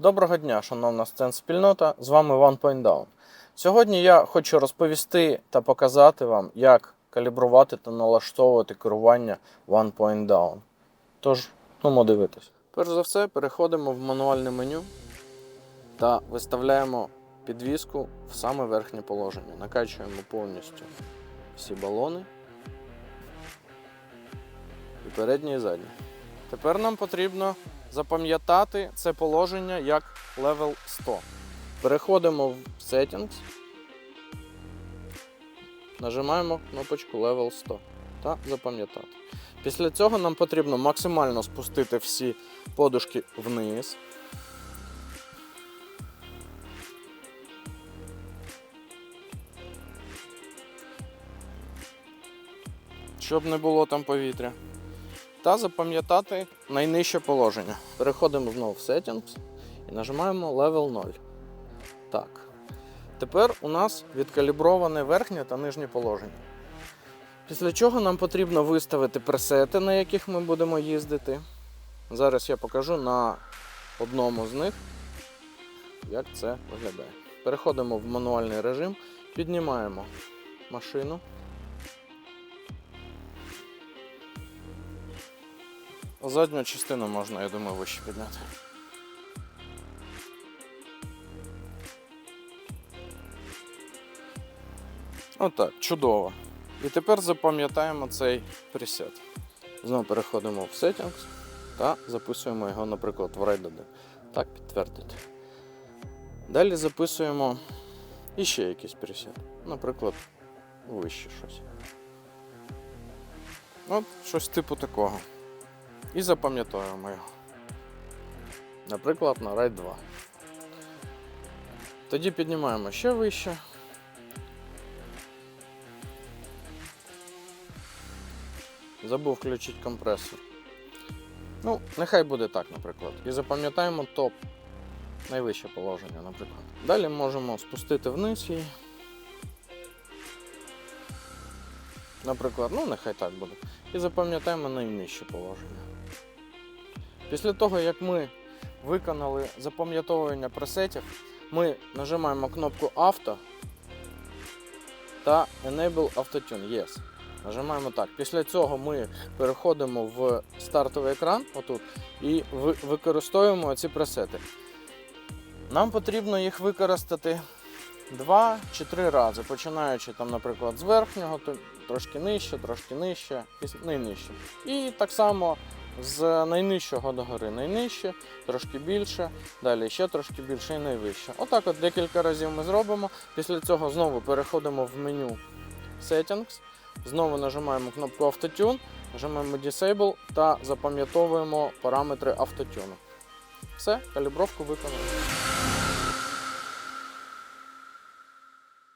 Доброго дня, шановна сцен спільнота. З вами One Point Down. Сьогодні я хочу розповісти та показати вам, як калібрувати та налаштовувати керування One Point Down. Тож, ну, дивитись. Перш за все, переходимо в мануальне меню та виставляємо підвіску в саме верхнє положення. Накачуємо повністю всі балони. І переднє і заднє. Тепер нам потрібно запам'ятати це положення як level 100. Переходимо в Settings, нажимаємо кнопочку Level 100 та запам'ятати. Після цього нам потрібно максимально спустити всі подушки вниз. Щоб не було там повітря та запам'ятати найнижче положення. Переходимо знову в Settings і нажимаємо Level 0. Так. Тепер у нас відкаліброване верхнє та нижнє положення. Після чого нам потрібно виставити пресети, на яких ми будемо їздити. Зараз я покажу на одному з них, як це виглядає. Переходимо в мануальний режим, піднімаємо машину. Задню частину можна, я думаю, вище підняти. Отак, чудово. І тепер запам'ятаємо цей пресет. Знову переходимо в Settings та записуємо його, наприклад, в RAID 1. Так, підтвердити. Далі записуємо іще якийсь пресет. Наприклад, вище щось. От щось типу такого. І запам'ятовуємо його. Наприклад, на RAID 2. Тоді піднімаємо ще вище. Забув включити компресор. Ну, нехай буде так, наприклад. І запам'ятаємо топ. Найвище положення, наприклад. Далі можемо спустити вниз її. Наприклад, ну нехай так буде. І запам'ятаємо найнижче положення. Після того, як ми виконали запам'ятовування пресетів, ми нажимаємо кнопку Авто та Enable Autotune Yes. Нажимаємо так. Після цього ми переходимо в стартовий екран отут, і використовуємо ці пресети. Нам потрібно їх використати два чи три рази, починаючи там, наприклад, з верхнього, трошки нижче, трошки нижче і найнижче. І так само з найнижчого до гори найнижче, трошки більше, далі ще трошки більше і найвище. Отак от декілька разів ми зробимо. Після цього знову переходимо в меню Settings, знову нажимаємо кнопку Автотюн, нажимаємо Disable та запам'ятовуємо параметри автотюну. Все, калібровку виконано.